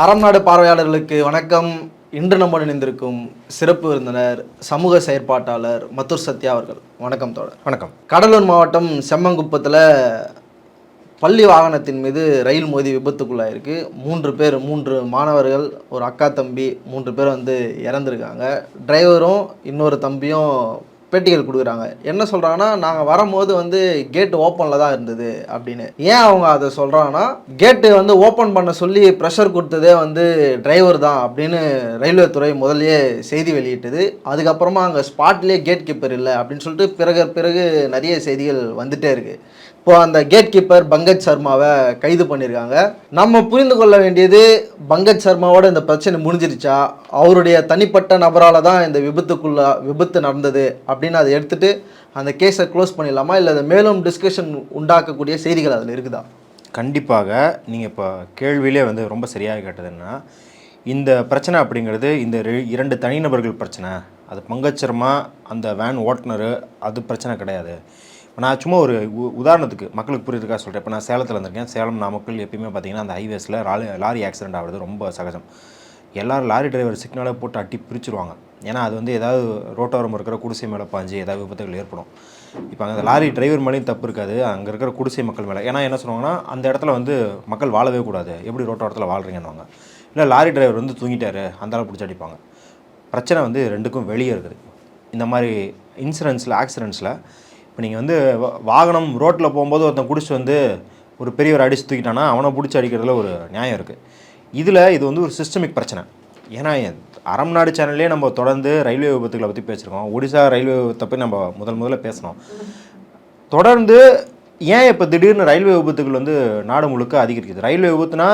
அறம் நாடு பார்வையாளர்களுக்கு வணக்கம். இன்று நம்ம இணைந்திருக்கும் சிறப்பு விருந்தினர் சமூக செயற்பாட்டாளர் மத்துர் சத்யா அவர்கள். வணக்கம் தோழர். வணக்கம். கடலூர் மாவட்டம் செம்மங்குப்பத்தில் பள்ளி வாகனத்தின் மீது ரயில் மோதி விபத்துக்குள்ளாயிருக்கு. மூன்று பேர் மூன்று மாணவர்கள் ஒரு அக்கா தம்பி மூன்று பேர் வந்து இறந்துருக்காங்க. டிரைவரும் இன்னொரு தம்பியும் பேட்டிகள் கொடுக்குறாங்க. என்ன சொல்கிறாங்கன்னா நாங்கள் வரும்போது வந்து கேட்டு ஓப்பனில் தான் இருந்தது அப்படின்னு. ஏன் அவங்க அதை சொல்கிறாங்கன்னா கேட்டு வந்து ஓப்பன் பண்ண சொல்லி ப்ரெஷர் கொடுத்ததே வந்து டிரைவர் தான் அப்படின்னு ரயில்வே துறை முதல்லயே செய்தி வெளியிட்டது. அதுக்கப்புறமா அங்கே ஸ்பாட்லேயே கேட் கீப்பர் இல்லை அப்படின்னு சொல்லிட்டு பிறகு பிறகு நிறைய செய்திகள் வந்துட்டே இருக்குது இப்போ அந்த கேட் கீப்பர் பங்கஜ் சர்மாவை கைது பண்ணியிருக்காங்க நம்ம புரிந்து கொள்ள வேண்டியது பங்கஜ் சர்மாவோட இந்த பிரச்சனை முடிஞ்சிருச்சா? அவருடைய தனிப்பட்ட நபரால் தான் இந்த விபத்துக்குள்ள விபத்து நடந்தது அப்படின்னு அதை எடுத்துகிட்டு அந்த கேஸை க்ளோஸ் பண்ணிடலாமா? இல்லை அதை மேலும் டிஸ்கஷன் உண்டாக்கக்கூடிய செய்திகள் அதில் இருக்குதா? கண்டிப்பாக நீங்கள் இப்போ கேள்வியிலே வந்து ரொம்ப சரியாக கேட்டதுன்னா இந்த பிரச்சனை அப்படிங்கிறது இந்த ரெ- இரண்டு தனிநபர்கள் பிரச்சனை. அது பங்கச்சரமாக அந்த வேன் ஓட்டுநர் அது பிரச்சனை கிடையாது. நான் சும்மா ஒரு உ- உதாரணத்துக்கு மக்களுக்கு புரியுதுக்காக சொல்கிறேன் இப்போ நான் சேலத்தில் இருந்திருக்கேன் சேலம் நாமக்கல் எப்பயுமே பார்த்தீங்கன்னா அந்த ஹைவேஸில் லாரி லாரி ஆக்சிடென்ட் ஆகிறது ரொம்ப சகஜம். எல்லாரும் லாரி டிரைவர் சிக்னலை போட்டு அட்டி பிரிச்சுருவாங்க. ஏன்னா அது வந்து ஏதாவது ரோட்டோரம் இருக்கிற குடிசை மேலே பாஞ்சு ஏதாவது விபத்துகள் ஏற்படும். இப்போ அங்கே லாரி டிரைவர் மேலேயும் தப்பு இருக்காது. அங்கே இருக்கிற குடிசை மக்கள் மேலே. ஏன்னா என்ன சொல்லுவாங்கன்னா அந்த இடத்துல வந்து மக்கள் வாழவே கூடாது. எப்படி ரோட்டோரத்தில் வாழ்கிறீங்கன்னுவாங்க இல்லை லாரி டிரைவர் வந்து தூங்கிட்டாரு அந்த பிடிச்சி அடிப்பாங்க. பிரச்சனை வந்து ரெண்டுக்கும் வெளியே இருக்குது. இந்த மாதிரி இன்சூரன்ஸில் ஆக்சிடென்ட்ஸில் இப்போ நீங்கள் வந்து வாகனம் ரோட்டில் போகும்போது ஒருத்தன் குடிச்சிட்டு வந்து ஒரு பெரியவர் அடிச்சு தூக்கிட்டானா அவனை பிடிச்சி அடிக்கிறதுல ஒரு நியாயம் இருக்குது இதில் இது வந்து ஒரு சிஸ்டமிக் பிரச்சனை. ஏன்னா என் அறம் நாடு சேனல்லே நம்ம தொடர்ந்து ரயில்வே விபத்துகளை பற்றி பேசியிருக்கோம். ஒடிசா ரயில்வே விபத்தை பற்றி நம்ம முதல் முதல்ல பேசணும். தொடர்ந்து ஏன் இப்போ திடீர்னு ரயில்வே விபத்துகள் வந்து நாடு முழுக்க அதிகரிக்குது? ரயில்வே விபத்துனா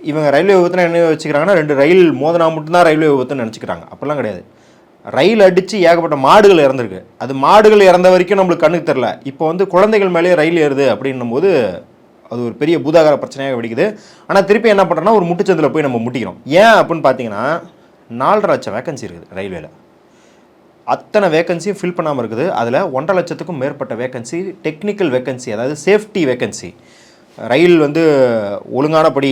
இவங்க ரயில்வே விபத்துனா என்ன வச்சுக்கிறாங்கன்னா ரெண்டு ரயில் மோதனா மட்டும்தான் ரயில்வே விபத்துன்னு நினச்சிக்கிறாங்க. அப்படிலாம் கிடையாது. ரயில் அடித்து ஏகப்பட்ட மாடுகள் இறந்துருக்கு. அது மாடுகள் இறந்த வரைக்கும் நம்மளுக்கு கண்ணுக்கு தெரில இப்போ வந்து குழந்தைகள் மேலேயே ரயில் ஏறுது அப்படின்னும் போது அது ஒரு பெரிய பூதாகார பிரச்சனையாக வெடிக்குது. ஆனால் திருப்பி என்ன பண்ணுறோன்னா ஒரு முட்டுச்சந்தில் போய் நம்ம முட்டிக்கிறோம். ஏன் அப்படின்னு பார்த்தீங்கன்னா நாலரை லட்சம் வேக்கன்சி இருக்குது ரயில்வேல. அத்தனை வேக்கன்சியும் ஃபில் பண்ணாமல் இருக்குது. அதில் ஒன்றரை லட்சத்துக்கும் மேற்பட்ட வேக்கன்சி டெக்னிக்கல் வேக்கன்சி அதாவது சேஃப்டி வேக்கன்சி ரயில் வந்து ஒழுங்கானபடி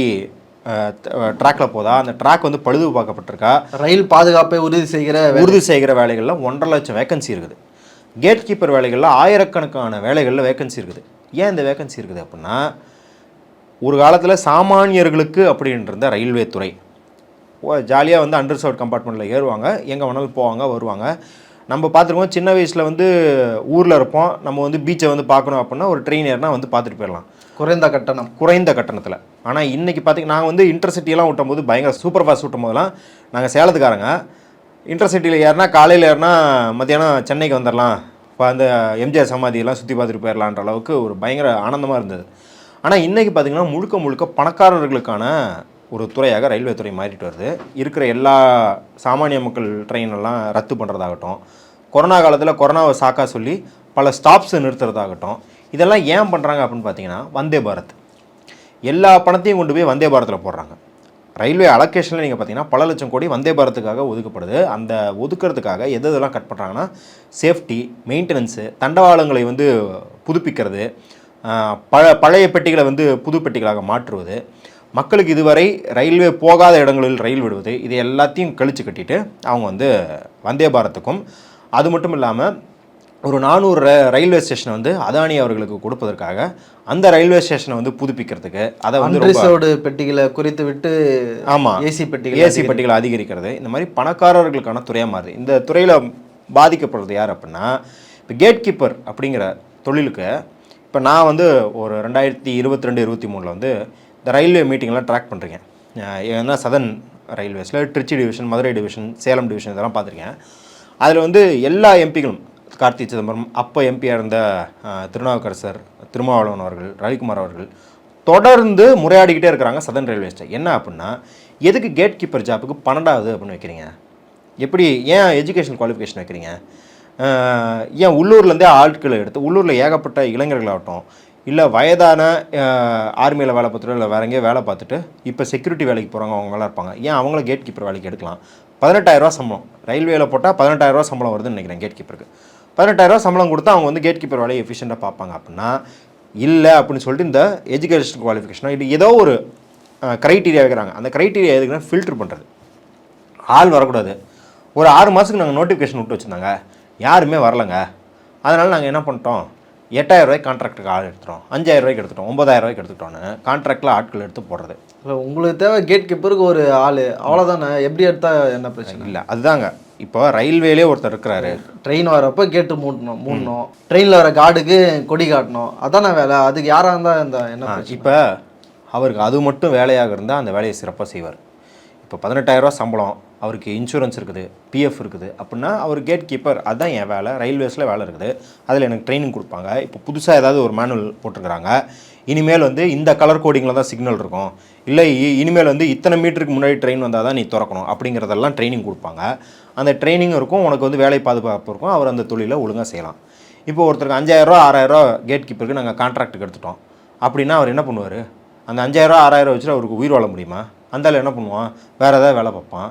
ட்ராக்ல போதா? அந்த ட்ராக் வந்து பழுது பார்க்கப்பட்டிருக்கா? ரயில் பாதுகாப்பை உறுதி செய்கிற உறுதி செய்கிற வேலைகளில் ஒன்றரை லட்சம் வேகன்சி இருக்குது. கேட் கீப்பர் வேலைகளில் ஆயிரக்கணக்கான வேலைகளில் வேகன்சி இருக்குது. ஏன் இந்த வேகன்சி இருக்குது அப்படின்னா ஒரு காலத்தில் சாமானியர்களுக்கு அப்படின்ற இருந்த ரயில்வே துறை. ஜாலியாக வந்து அண்டர் சர்வ் கம்பார்ட்மெண்ட்டில் ஏறுவாங்க. எங்கே வேணாலும் போவாங்க வருவாங்க. நம்ம பார்த்துருக்கோம் சின்ன வயசில் வந்து ஊரில் இருப்போம். நம்ம வந்து பீச்சை வந்து பார்க்கணும் அப்படின்னா ஒரு ட்ரெயின் ஏறினா வந்து பார்த்துட்டு போயிடலாம். குறைந்த கட்டணம். குறைந்த கட்டணத்தில். ஆனால் இன்றைக்கி பார்த்தீங்கன்னா நாங்கள் வந்து இன்டர்சிட்டியெல்லாம் விட்டும் போது பயங்கர சூப்பர் ஃபாஸ்ட் விட்டும் போதெல்லாம் நாங்கள் சேலத்துக்காரங்க. இன்டர்சிட்டியில் ஏறினா காலையில் ஏறினா மத்தியானம் சென்னைக்கு வந்துடலாம். இப்போ அந்த எம்ஜிஆர் சமாதியெல்லாம் சுற்றி பார்த்துட்டு போயிடலான்ற அளவுக்கு ஒரு பயங்கர ஆனந்தமாக இருந்தது. ஆனால் இன்றைக்கி பார்த்தீங்கன்னா முழுக்க முழுக்க பணக்காரர்களுக்கான ஒரு துறையாக ரயில்வே துறை மாறிட்டு வருது. இருக்கிற எல்லா சாமானிய மக்கள் ட்ரெயின் எல்லாம் ரத்து பண்ணுறதாகட்டும் கொரோனா காலத்தில் கொரோனாவை சாக்கா சொல்லி பல ஸ்டாப்ஸை நிறுத்துறதாகட்டும் இதெல்லாம் ஏன் பண்ணுறாங்க அப்படின்னு பார்த்தீங்கன்னா வந்தே பாரத். எல்லா பணத்தையும் கொண்டு போய் வந்தே பாரத்தில் போடுறாங்க. ரயில்வே அலோகேஷனில் நீங்கள் பார்த்தீங்கன்னா பல லட்சம் கோடி வந்தே பாரத்துக்காக ஒதுக்கப்படுது. அந்த ஒதுக்கிறதுக்காக எது இதெல்லாம் கட் பண்ணுறாங்கன்னா சேஃப்டி மெயின்டெனன்ஸு தண்டவாளங்களை வந்து புதுப்பிக்கிறது பழ பழைய பெட்டிகளை வந்து புது பெட்டிகளாக மாற்றுவது மக்களுக்கு இதுவரை ரயில்வே போகாத இடங்களில் ரயில் விடுவது இது எல்லாத்தையும் கழிச்சு கட்டிட்டு அவங்க வந்து வந்தே பாரத்துக்கும் அது மட்டும் இல்லாமல் ஒரு நானூறு ர- ரயில்வே ஸ்டேஷனை வந்து அதானி அவர்களுக்கு கொடுப்பதற்காக அந்த ரயில்வே ஸ்டேஷனை வந்து புதுப்பிக்கிறதுக்கு அதை வந்து ரொம்ப அன்ரிசர்வ்டு பெட்டிகளை குறித்து விட்டு ஆமாம் ஏசி பெட்டிகள் ஏசி பெட்டிகளை அதிகரிக்கிறது. இந்த மாதிரி பணக்காரர்களுக்கான துறையாக மாறுது. இந்த துறையில் பாதிக்கப்படுறது யார் அப்படின்னா இப்போ கேட் கீப்பர் அப்படிங்கிற தொழிலுக்கு இப்போ நான் வந்து ஒரு ரெண்டாயிரத்தி இருபத்தி ரெண்டு இருபத்தி மூணில் வந்து இந்த ரயில்வே மீட்டிங்லாம் ட்ராக் பண்ணுறீங்க ஏன்னா southern ரயில்வேஸில் Tiruchi division Madurai division Salem division இதெல்லாம் பார்த்துருக்கேன். அதில் வந்து எல்லா எம்பிகளும் கார்த்தி சிதம்பரம் அப்போ எம்பியாக இருந்த திருநாவுக்கரசர் திருமாவளவன் அவர்கள் ரவிக்குமார் அவர்கள் தொடர்ந்து முறையாடிக்கிட்டே இருக்கிறாங்க சதன் ரயில்வே ஸ்டேஷன் என்ன அப்படின்னா எதுக்கு கேட் கீப்பர் ஜாப்புக்கு பன்னெண்டாவது அப்படின்னு வைக்கிறீங்க? எப்படி ஏன் எஜுகேஷன் குவாலிஃபிகேஷன் வைக்கிறீங்க? ஏன் உள்ளூர்லேருந்தே ஆட்களை எடுத்து உள்ளூரில் ஏகப்பட்ட இளைஞர்களாகட்டும் இல்லை வயதான ஆர்மியில் வேலை பார்த்துட்டு இல்லை வேற எங்கேயோ வேலை பார்த்துட்டு இப்போ செக்யூரிட்டி வேலைக்கு போகிறவங்க அவங்களாம் இருப்பாங்க. ஏன் அவங்கள கேட் கீப்பர் வேலைக்கு எடுக்கலாம்? பதினெட்டாயிரரூவா சம்பளம். ரயில்வேல போட்டால் பதினெட்டாயிரரூவா சம்பளம் வருதுன்னு நினைக்கிறேன் கேட் கீப்பருக்கு பதினெட்டாயிரரூவா சம்பளம் கொடுத்தா அவங்க வந்து கேட் கீப்பர் வேலையை எஃபிஷியண்ட்டாக பார்ப்பாங்க. அப்படின்னா இல்லை அப்படின்னு சொல்லிட்டு இந்த எஜுகேஷன் குவாலிஃபிகேஷனோ இல்லை ஏதோ ஒரு க்ரைட்டீரியா வைக்கிறாங்க. அந்த க்ரைட்டீரியா எதுக்குன்னா ஃபில்டர் பண்ணுறது ஆள் வரக்கூடாது. ஒரு ஆறு மாதத்துக்கு நாங்கள் நோட்டிஃபிகேஷன் விட்டு வச்சுருந்தாங்க. யாருமே வரலங்க. அதனால் நாங்கள் என்ன பண்ணிட்டோம்? எட்டாயிரம் ரூபாய் கான்ட்ராக்டுக்கு ஆள் எடுத்துட்டோம். அஞ்சாயிரம் ரூபாய்க்கு எடுத்துட்டோம். ஒம்பதாயிரம் ரூபாய்க்கு எடுத்துட்டோன்னு கான்ட்ராக்டில் ஆட்கள் எடுத்து போடுறது. இல்லை உங்களுக்கு தேவை கேட் கீப்பருக்கு ஒரு ஆள். அவ்வளோதானே எப்படி எடுத்தா என்ன பிரச்சனை? இல்லை அதுதாங்க. இப்போ ரயில்வேலே ஒருத்தர் இருக்கிறாரு. ட்ரெயின் வரப்போ கேட்டு மூடணும் மூடணும். ட்ரெயினில் வர கார்டுக்கு கொடி காட்டணும். அதானே வேலை? அதுக்கு யாராக இருந்தால் இந்த என்ன இப்போ அவருக்கு அது மட்டும் வேலையாக இருந்தால் அந்த வேலையை சிறப்பாக செய்வார். இப்போ பதினெட்டாயிரரூவா சம்பளம் அவருக்கு இன்சூரன்ஸ் இருக்குது பிஎஃப் இருக்குது. அப்படின்னா அவர் கேட் கீப்பர் அதுதான் என் வேலை. ரயில்வேஸில் வேலை இருக்குது. அதில் எனக்கு ட்ரைனிங் கொடுப்பாங்க. இப்போ புதுசாக ஏதாவது ஒரு மேனுவல் போட்டிருக்கிறாங்க. இனிமேல் வந்து இந்த கலர் கோடிங்கில் தான் சிக்னல் இருக்கும். இல்லை இனிமேல் வந்து இத்தனை மீட்டருக்கு முன்னாடி ட்ரெயின் வந்தால் தான் நீ திறக்கணும் அப்படிங்கிறதெல்லாம் ட்ரைனிங் கொடுப்பாங்க. அந்த ட்ரைனிங் இருக்கும் உனக்கு வந்து வேலை பாதுகாப்பு இருக்கும் அவர் அந்த தொழிலை ஒழுங்காக செய்யலாம். இப்போ ஒருத்தருக்கு அஞ்சாயிரரூவா ஆறாயிரரூவா கேட் கீப்பருக்கு நாங்கள் கான்ட்ராக்ட்டுக்கு எடுத்துட்டோம். அப்படின்னா அவர் என்ன பண்ணுவார்? அந்த அஞ்சாயிரரூவா ஆறாயிரம் வச்சுட்டு அவருக்கு உயிர் வாழ முடியுமா? அந்த ஆள் என்ன பண்ணுவான்? வேறு ஏதாவது வேலை பார்ப்பான்.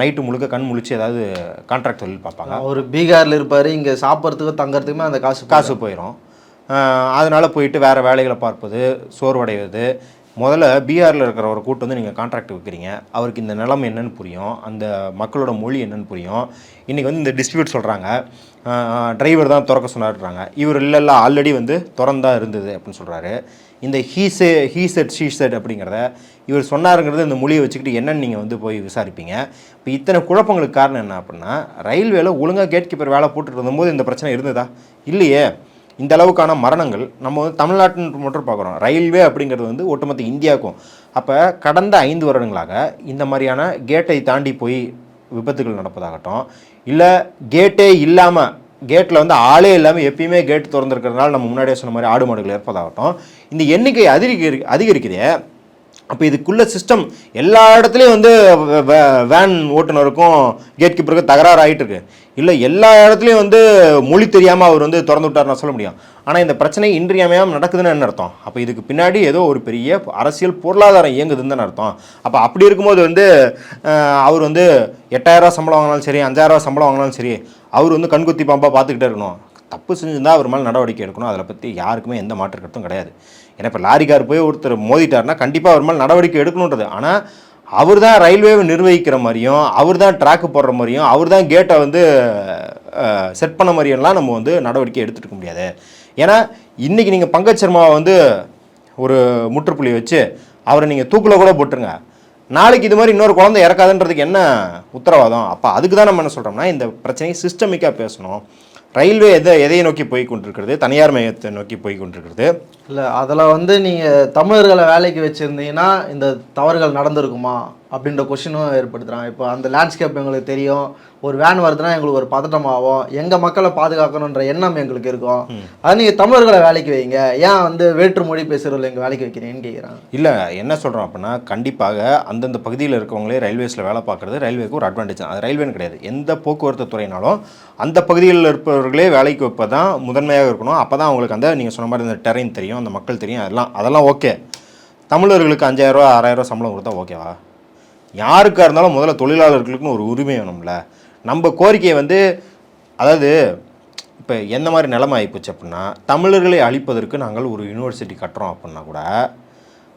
நைட்டு முழுக்க கண் முழிச்சு ஏதாவது கான்ட்ராக்ட் தொழில் பார்ப்பாங்க. அவர் பீகாரில் இருப்பார் இங்கே சாப்பிட்றதுக்கும் தங்கறதுக்குமே அந்த காசு காசு போயிடும் அதனால் போயிட்டு வேறு வேலைகளை பார்ப்பது சோர்வடைவது. முதல்ல பீகாரில் இருக்கிறவரை கூட்டு வந்து நீங்கள் கான்ட்ராக்ட் வைக்கிறீங்க. அவருக்கு இந்த நிலம் என்னன்னு புரியும் அந்த மக்களோட மொழி என்னன்னு புரியும். இன்றைக்கி வந்து இந்த டிஸ்பியூட் சொல்கிறாங்க டிரைவர் தான் திறக்க சொன்னார்றாங்க இவர் இல்லை இல்லை ஆல்ரெடி வந்து திறந்தா இருந்தது அப்படின்னு சொல்கிறாரு இந்த ஹீசே ஹீசெட் ஷீசெட் அப்படிங்கிறத இவர் சொன்னாருங்கிறது இந்த மொழியை வச்சுக்கிட்டு என்னன்னு நீங்கள் வந்து போய் விசாரிப்பீங்க. இப்போ இத்தனை குழப்பங்களுக்கு காரணம் என்ன அப்படின்னா ரயில்வேல ஒழுங்காக கேட் கீப்பர் வேலை போட்டுட்டு இருந்தபோது இந்த பிரச்சனை இருந்ததா? இல்லையே. இந்த அளவுக்கான மரணங்கள் நம்ம வந்து தமிழ்நாட்டின் மட்டும் பார்க்குறோம். ரயில்வே அப்படிங்கிறது வந்து ஒட்டுமொத்த இந்தியாவுக்கும். அப்போ கடந்த ஐந்து வருடங்களாக இந்த மாதிரியான கேட்டை தாண்டி போய் விபத்துகள் நடப்பதாகட்டும் இல்லை கேட்டே இல்லாமல் கேட்டில் வந்து ஆளே இல்லாமல் எப்பயுமே கேட் திறந்துருக்கிறதுனால நம்ம முன்னாடியே சொன்ன மாதிரி ஆடு மாடுகள் இருப்பதாகட்டும் இந்த எண்ணிக்கை அதிகரி அதிகரிக்குதே அப்போ இதுக்குள்ள சிஸ்டம் எல்லா இடத்துலையும் வந்து வே- வேன் ஓட்டுநருக்கும் கேட் கீப்பருக்கும் தகராறு ஆகிட்டு இருக்கு இல்லை எல்லா இடத்துலையும் வந்து மொழி தெரியாமல் அவர் வந்து திறந்து விட்டார்னு சொல்ல முடியும். ஆனால் இந்த பிரச்சனை இன்றியமையாமல் நடக்குதுன்னு என்ன அர்த்தம்? அப்போ இதுக்கு பின்னாடி ஏதோ ஒரு பெரிய அரசியல் பொருளாதாரம் இயங்குதுன்னு தானே அர்த்தம்? அப்போ அப்படி இருக்கும்போது வந்து அவர் வந்து எட்டாயிரரூவா சம்பளம் வாங்கினாலும் சரி அஞ்சாயிரரூவா சம்பளம் வாங்கினாலும் சரி அவர் வந்து கண்குத்தி பாம்பாக பார்த்துக்கிட்டே இருக்கணும். தப்பு செஞ்சுருந்தால் அவர் மேலே நடவடிக்கை எடுக்கணும். அதில் பற்றி யாருக்குமே எந்த மாற்று கருத்தும் கிடையாது. ஏன்னா இப்போ லாரிக்கார் போய் ஒருத்தர் மோதிட்டாருன்னா கண்டிப்பாக அவர் மேலே நடவடிக்கை எடுக்கணுன்றது. ஆனால் அவர் தான் ரயில்வேவை நிர்வகிக்கிற மாதிரியும் அவர் தான் ட்ராக்கு போடுற மாதிரியும் அவர் தான் கேட்டை வந்து செட் பண்ண மாதிரியெல்லாம் நம்ம வந்து நடவடிக்கை எடுத்துருக்க முடியாது. ஏன்னா இன்றைக்கி நீங்கள் பங்கஜ் சர்மாவை வந்து ஒரு முற்றுப்புள்ளி வச்சு அவரை நீங்கள் தூக்கில் கூட போட்டுருங்க. நாளைக்கு இது மாதிரி இன்னொரு குழந்தை இறக்காதுன்றதுக்கு என்ன உத்தரவாதம்? அப்போ அதுக்கு தான் நம்ம என்ன சொல்கிறோம்னா இந்த பிரச்சனையை சிஸ்டமிக்காக பேசணும். ரயில்வே எதை எதையை நோக்கி போய் கொண்டிருக்கிறது? தனியார் மையத்தை நோக்கி போய் கொண்டிருக்கிறது. இல்லை அதில் வந்து நீங்கள் தமிழர்களை வேலைக்கு வச்சுருந்தீங்கன்னா இந்த தவறுகள் நடந்திருக்குமா? அப்படின்ற கொஷினும் ஏற்படுத்துகிறாங்க இப்போ அந்த லேண்ட்ஸ்கேப் எங்களுக்கு தெரியும். ஒரு வேன் வருதுன்னா எங்களுக்கு ஒரு பதட்டமாகும் எங்கள் மக்களை பாதுகாக்கணுன்ற எண்ணம் எங்களுக்கு இருக்கும். அது நீங்கள் தமிழர்களை வேலைக்கு வைங்க. ஏன் வந்து வேற்று மொழி பேசுகிறவங்களை எங்கள் வேலைக்கு வைக்கிறீங்கன்னு கேட்குறாங்க இல்லை என்ன சொல்கிறோம் அப்படின்னா கண்டிப்பாக அந்தந்த பகுதியில் இருக்கவங்களே ரயில்வேஸில் வேலை பார்க்குறது ரயில்வேக்கு ஒரு அட்வான்டேஜ் அது ரயில்வேன்னு கிடையாது. எந்த போக்குவரத்து துறையினாலும் அந்த பகுதிகளில் இருப்பவர்களே வேலைக்கு வைப்ப தான் முதன்மையாக இருக்கணும். அப்போ தான் அவங்களுக்கு அந்த நீங்கள் சொன்ன மாதிரி அந்த டெரைன் தெரியும் அந்த மக்கள் தெரியும் அதெல்லாம் அதெல்லாம் ஓகே தமிழர்களுக்கு அஞ்சாயிரரூவா ஆறாயிரரூவா சம்பளம் கொடுத்தா ஓகேவா யாருக்காக இருந்தாலும் முதல்ல தொழிலாளர்களுக்குன்னு ஒரு உரிமை வேணும்ல. நம்ம கோரிக்கையை வந்து அதாவது இப்போ எந்த மாதிரி நிலைமை ஆகிப்போச்சு அப்படின்னா தமிழர்களை அழிப்பதற்கு நாங்கள் ஒரு யூனிவர்சிட்டி கட்டுறோம் அப்படின்னா கூட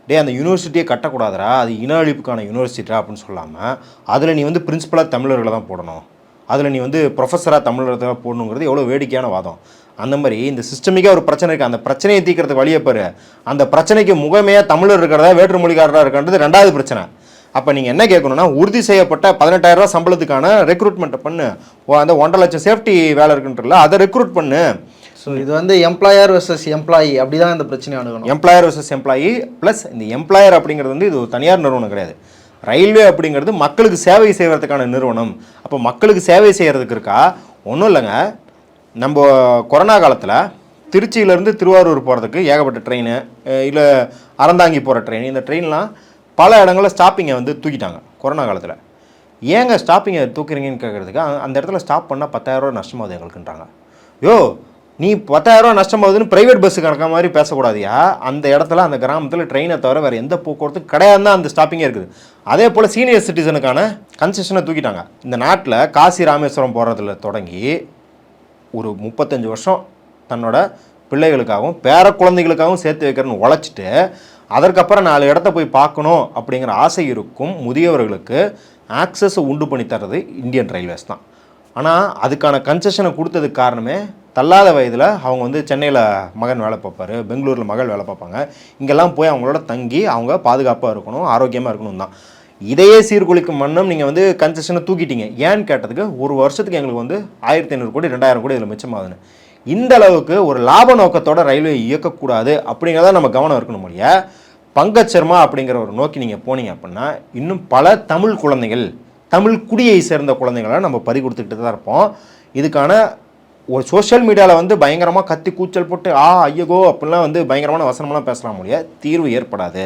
டே அந்த யூனிவர்சிட்டியை கட்டக்கூடாதுடா அது இன அழிப்புக்கான யூனிவர்சிட்டிடா அப்படின்னு சொல்லாமல் அதில் நீ வந்து பிரின்சிபலாக தமிழர்களை தான் போடணும். அதில் நீ வந்து ப்ரொஃபஸராக தமிழர்களை தான் போடணுங்கிறது எவ்வளோ வேடிக்கையான வாதம். அந்த மாதிரி இந்த சிஸ்டமிக்காக ஒரு பிரச்சனை இருக்குது அந்த பிரச்சனையை தீர்க்கறதுக்கு வழியை பாரு. அந்த பிரச்சனைக்கு முகமையாக தமிழர் இருக்கிறதா வேற்று மொழிக்காரராக இருக்கின்றது ரெண்டாவது பிரச்சனை. அப்போ நீங்கள் என்ன கேட்கணும்னா உறுதி செய்யப்பட்ட பதினெட்டாயிரம் ரூபாய் சம்பளத்துக்கான ரெக்ரூட்மெண்ட்டை பண்ணு. அந்த ஒன்றரை லட்சம் சேஃப்டி வேலை இருக்குன்றல அதை ரெக்ரூட் பண்ணு. ஸோ இது வந்து எம்ப்ளாயர் வெர்சஸ் எம்ப்ளாயி அப்படி தான் இந்த பிரச்சனையை அணுகணும். எம்ப்ளாயர் வர்சஸ் எம்ப்ளாயி ப்ளஸ் இந்த எம்ப்ளாயர் அப்படிங்கிறது வந்து இது ஒரு தனியார் நிறுவனம் கிடையாது. ரயில்வே அப்படிங்கிறது மக்களுக்கு சேவை செய்வதற்கான நிறுவனம். அப்போ மக்களுக்கு சேவை செய்கிறதுக்கு இருக்கா? ஒன்றும் இல்லைங்க. நம்ம கொரோனா காலத்தில் திருச்சியிலேருந்து திருவாரூர் போகிறதுக்கு ஏகப்பட்ட ட்ரெயின் இல்லை அறந்தாங்கி போகிற ட்ரெயின் இந்த ட்ரெயின்லாம் பல இடங்களில் ஸ்டாப்பிங்கை வந்து தூக்கிட்டாங்க கொரோனா காலத்தில். ஏங்க ஸ்டாப்பிங்கை தூக்குறீங்கன்னு கேட்குறதுக்கு அந்த இடத்துல ஸ்டாப் பண்ணால் பத்தாயிரரூவா நஷ்டமாகுது எங்களுக்குன்றாங்க. யோ நீ பத்தாயிரரூவா நஷ்டமாகுதுன்னு ப்ரைவேட் பஸ்ஸு கணக்க மாதிரி பேசக்கூடாதியா? அந்த இடத்துல அந்த கிராமத்தில் ட்ரெயினை தவிர வேறு எந்த போக்குவரத்து கிடையாது தான் அந்த ஸ்டாப்பிங்கே இருக்குது. அதே போல் சீனியர் சிட்டிசனுக்கான கன்செஷனை தூக்கிட்டாங்க. இந்த நாட்டில் காசி ராமேஸ்வரம் போகிறதுல தொடங்கி ஒரு முப்பத்தஞ்சு வருஷம் தன்னோட பிள்ளைகளுக்காகவும் பேர குழந்தைகளுக்காகவும் சேர்த்து வைக்கிறேன்னு உழைச்சிட்டு அதற்கப்புறம் நாலு இடத்த போய் பார்க்கணும் அப்படிங்கிற ஆசை இருக்கும் முதியவர்களுக்கு. ஆக்சஸை உண்டு பண்ணி தர்றது இந்தியன் ரயில்வேஸ் தான். ஆனால் அதுக்கான கன்செஷனை கொடுத்ததுக்கு காரணமே தள்ளாத வயதில் அவங்க வந்து சென்னையில் மகன் வேலை பார்ப்பாரு பெங்களூரில் மகள் வேலை பார்ப்பாங்க. இங்கெல்லாம் போய் அவங்களோட தங்கி அவங்க பாதுகாப்பாக இருக்கணும் ஆரோக்கியமாக இருக்கணும் தான். இதையே சீர்குலைக்கும் மன்னம் நீங்கள் வந்து கன்செஷனை தூக்கிட்டீங்க. ஏன்னு கேட்டதுக்கு ஒரு வருஷத்துக்கு எங்களுக்கு வந்து ஆயிரத்தி ஐநூறு கோடி ரெண்டாயிரம் கோடி இதில் மிச்சமாகுதுன்னு. இந்த அளவுக்கு ஒரு லாப நோக்கத்தோட ரயில்வே இயக்கக்கூடாது அப்படிங்கிறத நம்ம கவனம் இருக்கணும் இல்லையா பங்கஜ் சர்மா அப்படிங்கிற ஒரு நோக்கி நீங்கள் போனீங்க அப்படின்னா இன்னும் பல தமிழ் குழந்தைகள் தமிழ் குடியை சேர்ந்த குழந்தைகளை நம்ம பறி கொடுத்துக்கிட்டு தான் இருப்போம். இதுக்கான ஒரு சோஷியல் மீடியாவில் வந்து பயங்கரமாக கத்தி கூச்சல் போட்டு ஆ ஐயகோ அப்படிலாம் வந்து பயங்கரமான வசனமெல்லாம் பேசலாம் முடியாது தீர்வு ஏற்படாது.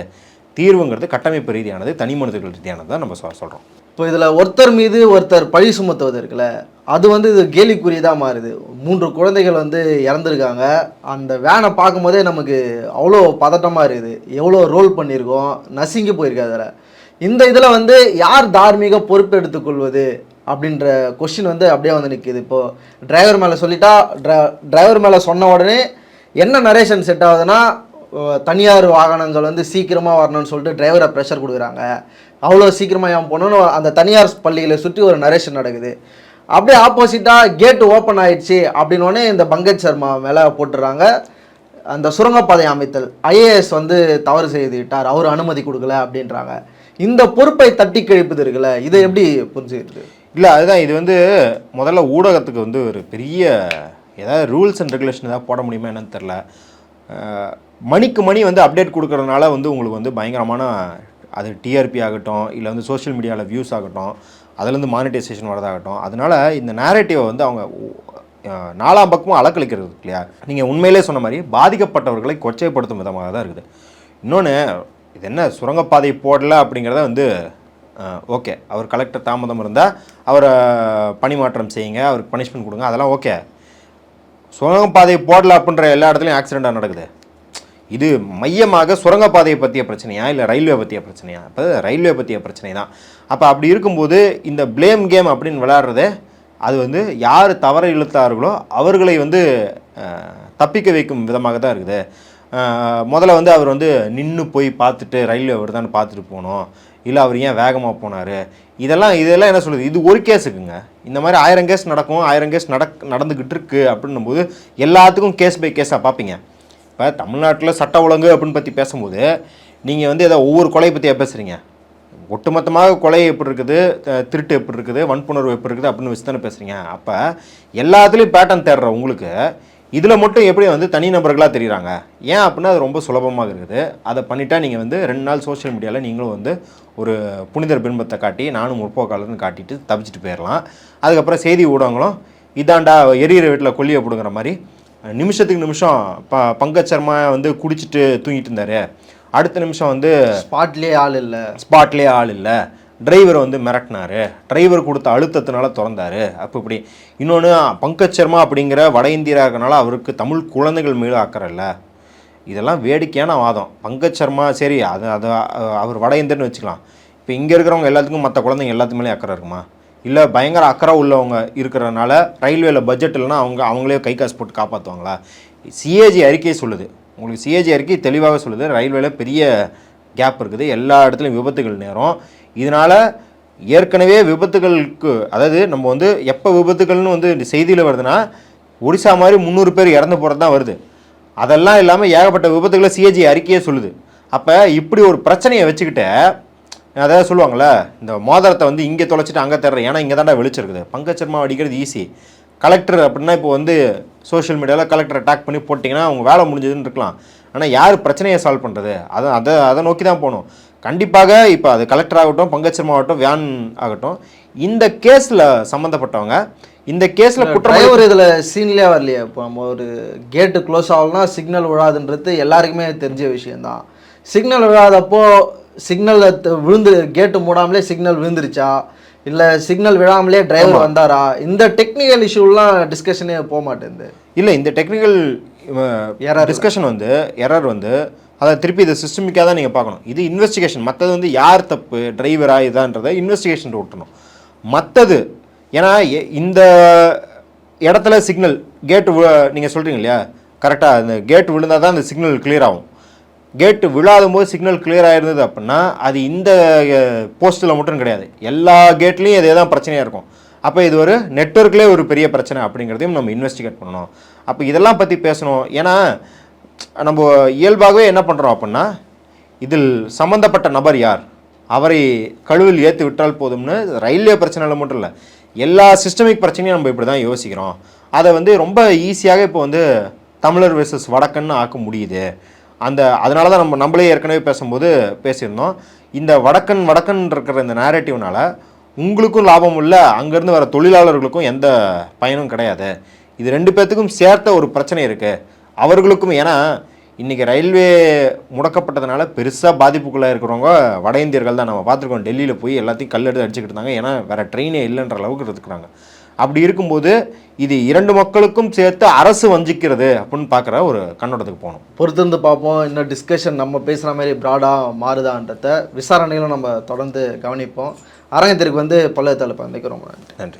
தீர்வுங்கிறது கட்டமைப்பு ரீதியானது தனி மனிதர்கள் ரீதியானது தான் நம்ம சொல்கிறோம் இப்போ இதில் ஒருத்தர் மீது ஒருத்தர் பழி சுமத்துவது இருக்குல்ல அது வந்து இது கேலிக்குரியதாக மாறுது. மூன்று குழந்தைகள் வந்து இறந்துருக்காங்க. அந்த வேனை பார்க்கும்போதே நமக்கு அவ்வளோ பதட்டமாக இருக்குது. எவ்வளோ ரோல் பண்ணியிருக்கோம். நசுங்கி போயிருக்கு அதில். இந்த இதில் வந்து யார் தார்மீக பொறுப்பு எடுத்துக்கொள்வது அப்படின்ற கொஷின் வந்து அப்படியே வந்து நிற்கிது இப்போது டிரைவர் மேலே சொல்லிட்டா டிரைவர் மேலே சொன்ன உடனே என்ன நரேஷன் செட் ஆகுதுன்னா தனியார் வாகனங்கள் வந்து சீக்கிரமாக வரணும்னு சொல்லிட்டு டிரைவரை ப்ரெஷர் கொடுக்குறாங்க. அவ்வளோ சீக்கிரமாக ஏன் போகணும்னு அந்த தனியார் பள்ளிகளை சுற்றி ஒரு நரேஷன் நடக்குது. அப்படியே ஆப்போசிட்டாக கேட்டு ஓப்பன் ஆயிடுச்சு அப்படின்னோடனே இந்த பங்கஜ் சர்மா மேலே போட்டுறாங்க. அந்த சுரங்கப்பாதை அமைத்தல் ஐஏஎஸ் வந்து தவறு செய்து விட்டார் அவர் அனுமதி கொடுக்கல அப்படின்றாங்க. இந்த பொறுப்பை தட்டி கழிப்பது இருக்குல்ல இதை எப்படி புரிஞ்சுக்கிறது இல்லை அதுதான் இது வந்து முதல்ல ஊடகத்துக்கு வந்து ஒரு பெரிய ஏதாவது ரூல்ஸ் அண்ட் ரெகுலேஷன் ஏதாவது போட முடியுமா என்னன்னு தெரில மணிக்கு மணி வந்து அப்டேட் கொடுக்குறதுனால வந்து உங்களுக்கு வந்து பயங்கரமான அது டிஆர்பி ஆகட்டும் இல்லை வந்து சோஷியல் மீடியாவில் வியூஸ் ஆகட்டும் அதுலேருந்து மானிட்டைசேஷன் வரதாகட்டும் அதனால் இந்த நேரேட்டிவை வந்து அவங்க நாலாம் பக்கமும் அலக்களிக்கிறது இல்லையா? நீங்கள் உண்மையிலே சொன்ன மாதிரி பாதிக்கப்பட்டவர்களை கொச்சைப்படுத்தும் விதமாக தான் இருக்குது. இன்னொன்று இது என்ன சுரங்கப்பாதை போடல அப்படிங்கிறத வந்து ஓகே அவர் கலெக்டர் தாமதம் இருந்தால் அவரை பணிமாற்றம் செய்யுங்க அவருக்கு பனிஷ்மெண்ட் கொடுங்க அதெல்லாம் ஓகே சுரங்கப்பாதை போடல அப்படின்ற எல்லா இடத்துலையும் ஆக்சிடெண்ட்டாக நடக்குது. இது மையமாக சுரங்கப்பாதையை பற்றிய பிரச்சனையா? இல்லை ரயில்வே பற்றிய பிரச்சனையா? அப்போ ரயில்வே பற்றிய பிரச்சனை தான். அப்போ அப்படி இருக்கும்போது இந்த ப்ளேம் கேம் அப்படின்னு விளையாடுறது அது வந்து யார் தவற இழுத்தார்களோ அவர்களை வந்து தப்பிக்க வைக்கும் விதமாக தான் இருக்குது. முதல்ல வந்து அவர் வந்து நின்று போய் பார்த்துட்டு ரயில்வே வருதான்னு பார்த்துட்டு போகணும் இல்லை அவர் ஏன் வேகமாக போனார்? இதெல்லாம் இதெல்லாம் என்ன சொல்லுது இது ஒரு கேஸுக்குங்க இந்த மாதிரி ஆயிரம் கேஸ் நடக்கும் ஆயிரம் கேஸ் நடக் நடந்துக்கிட்டு இருக்குது அப்படின்னும் போது எல்லாத்துக்கும் கேஸ் பை கேஸாக பார்ப்பீங்க. இப்போ தமிழ்நாட்டில் சட்ட ஒழுங்கு அப்படின்னு பற்றி பேசும்போது நீங்கள் வந்து ஏதோ ஒவ்வொரு கொலையை பற்றியா பேசுகிறீங்க ஒட்டுமொத்தமாக கொலை எப்படி இருக்குது? திருட்டு எப்படி இருக்குது? வன்புணர்வு எப்படி இருக்குது? அப்படின்னு வச்சு தானே பேசுகிறீங்க அப்போ எல்லாத்துலேயும் பேட்டர்ன் தேடுற உங்களுக்கு இதில் மட்டும் எப்படி வந்து தனி நபர்களாக தெரியுறாங்க? ஏன் அப்படின்னா அது ரொம்ப சுலபமாக இருக்குது. அதை பண்ணிட்டா நீங்கள் வந்து ரெண்டு நாள் சோஷியல் மீடியாவில் நீங்களும் வந்து ஒரு புனிதர் பின்பத்தை காட்டி நானும் முற்போக்காளர்னு காட்டிட்டு தப்பிச்சிட்டு போயிடலாம் அதுக்கப்புறம் செய்தி ஊடகங்களும் இதாண்டா எரியிற வீட்டில் கொல்லியை பிடுங்குற மாதிரி நிமிஷத்துக்கு நிமிஷம் ப பங்கஜ் சர்மா வந்து குடிச்சிட்டு தூங்கிட்டு இருந்தார். அடுத்த நிமிஷம் வந்து ஸ்பாட்லேயே ஆள் இல்லை. ஸ்பாட்லேயே ஆள் இல்லை. டிரைவர் வந்து மிரட்டினாரு. டிரைவர் கொடுத்த அழுத்தத்தினால திறந்தாரு. அப்போ இப்படி. இன்னொன்று பங்கஜ் சர்மா அப்படிங்கிற வட இந்தியராக இருக்கனால அவருக்கு தமிழ் குழந்தைகள் மீது அக்கறை இல்லை. இதெல்லாம் வேடிக்கையான வாதம். பங்கஜ் சர்மா சரி அது அது அவர் வட இந்தியர்னு வச்சுக்கலாம். இப்போ இங்கே இருக்கிறவங்க எல்லாத்துக்கும் மற்ற குழந்தைங்க எல்லாத்துக்குமே அக்கறை இருக்குமா? இல்லை பயங்கர அக்கறை உள்ளவங்க இருக்கிறனால ரயில்வேல பட்ஜெட் இல்லைனா அவங்க அவங்களே கை காசு போட்டு காப்பாற்றுவாங்களா சிஏஜி அறிக்கையே சொல்லுது. உங்களுக்கு சிஏஜி அறிக்கை தெளிவாக சொல்லுது. ரயில்வேல பெரிய கேப் இருக்குது. எல்லா இடத்துலையும் விபத்துகள் நேரும். இதனால் ஏற்கனவே விபத்துகளுக்கு அதாவது நம்ம வந்து எப்போ விபத்துகள்னு வந்து செய்தியில் வருதுன்னா ஒடிசா மாதிரி முந்நூறு பேர் இறந்து போகிறது தான் வருது. அதெல்லாம் இல்லாமல் ஏகப்பட்ட விபத்துகளை சிஏஜி அறிக்கையே சொல்லுது. அப்போ இப்படி ஒரு பிரச்சனையை வச்சுக்கிட்டு அதாவது சொல்லுவாங்கள்ல இந்த மோதிரத்தை வந்து இங்கே தொலைச்சிட்டு அங்கே தர்றேன் ஏன்னா இங்கே தாண்டா வெளிச்சிருக்குது பங்கஜ் சர்மா அடிக்கிறது ஈஸி கலெக்டர் அப்படின்னா இப்போ வந்து சோஷியல் மீடியாவில் கலெக்டர் அட்டாக் பண்ணி போட்டிங்கன்னா அவங்க வேலை முடிஞ்சதுன்னு இருக்கலாம். ஆனால் யார் பிரச்சனையை சால்வ் பண்ணுறது அதை அதை அதை நோக்கி தான் போகணும். கண்டிப்பாக இப்போ அது கலெக்டர் ஆகட்டும் பங்கஜ் சர்மா ஆகட்டும் வேன் ஆகட்டும் இந்த கேஸில் சம்மந்தப்பட்டவங்க இந்த கேஸில் குற்றம் டிரைவர் இதில் சீன்லேயே வரலையே. இப்போ நம்ம ஒரு கேட்டு க்ளோஸ் ஆகலனா சிக்னல் விழாதுன்றது எல்லாருக்குமே தெரிஞ்ச விஷயம்தான். சிக்னல் விழாதப்போ சிக்னல் விழுந்து கேட்டு மூடாமலே சிக்னல் விழுந்துருச்சா? இல்லை சிக்னல் விழாமலே டிரைவர் வந்தாரா? இந்த டெக்னிக்கல் இஷ்யூலாம் டிஸ்கஷனே போக மாட்டேங்குது இல்லை இந்த டெக்னிக்கல். டிஸ்கஷன் வந்து எரர் வந்து அதை திருப்பி இதை சிஸ்டமிக்காக தான் நீங்கள் பார்க்கணும். இது இன்வெஸ்டிகேஷன் மற்றது வந்து யார் தப்பு டிரைவரா இதான்றதை இன்வெஸ்டிகேஷன் விட்டணும் மற்றது ஏன்னா இந்த இடத்துல சிக்னல் கேட்டு நீங்கள் சொல்கிறீங்க இல்லையா? கரெக்டாக அந்த கேட் விழுந்தால் தான் அந்த சிக்னல் clear ஆகும். கேட்டு விழாத போது சிக்னல் கிளியர் ஆயிருந்தது அப்படின்னா அது இந்த போஸ்ட்டில் மட்டும் கிடையாது. எல்லா கேட்லேயும் இதே தான் பிரச்சனையாக இருக்கும். அப்போ இது ஒரு நெட்வொர்க்லேயே ஒரு பெரிய பிரச்சனை அப்படிங்கிறதையும் நம்ம இன்வெஸ்டிகேட் பண்ணணும். அப்போ இதெல்லாம் பற்றி பேசணும். ஏன்னா நம்ம இயல்பாகவே என்ன பண்ணுறோம் அப்படின்னா இதில் சம்மந்தப்பட்ட நபர் யார்? அவரை கழுவில் ஏற்றி விட்டால் போதும்னு ரயில்வே பிரச்சனையில் மட்டும் இல்லை எல்லா சிஸ்டமிக் பிரச்சனையும் நம்ம இப்படி தான் யோசிக்கிறோம். அதை வந்து ரொம்ப ஈஸியாக இப்போ வந்து தமிழர் வெர்சஸ் வடக்கன்னு ஆக்க முடியுது. அந்த அதனால தான் நம்ம நம்மளே ஏற்கனவே பேசும்போது பேசியிருந்தோம். இந்த வடக்கன் வடக்கன் இருக்கிற இந்த நேரேட்டிவ்னால உங்களுக்கும் லாபம் இல்லை அங்கேருந்து வர தொழிலாளர்களுக்கும் எந்த பயனும் கிடையாது. இது ரெண்டு பேர்த்துக்கும் சேர்த்த ஒரு பிரச்சனை இருக்குது அவர்களுக்கும் ஏன்னா இன்றைக்கி ரயில்வே முடக்கப்பட்டதுனால பெருசாக பாதிப்புக்குள்ளே இருக்கிறவங்க வட இந்தியர்கள் தான் நம்ம பார்த்துருக்கோம். டெல்லியில் போய் எல்லாத்தையும் கல் எடுத்து அடிச்சுக்கிட்டு இருந்தாங்க. ஏன்னா வேறு ட்ரெயினே இல்லைன்ற அளவுக்கு இருக்கிறாங்க. அப்படி இருக்கும்போது இது இரண்டு மக்களுக்கும் சேர்த்து அரசு வஞ்சிக்கிறது அப்படின்னு பார்க்குற ஒரு கண்ணோட்டத்துக்கு போகணும். பொறுத்திருந்து பார்ப்போம். இன்னும் டிஸ்கஷன் நம்ம பேசுகிற மாதிரி ப்ராடாக மாறுதான்றத விசாரணைகளும் நம்ம தொடர்ந்து கவனிப்போம். அரங்கத்திற்கு வந்து பல்லவத்தில் பந்திக்கிறோம் நன்றி. நன்றி.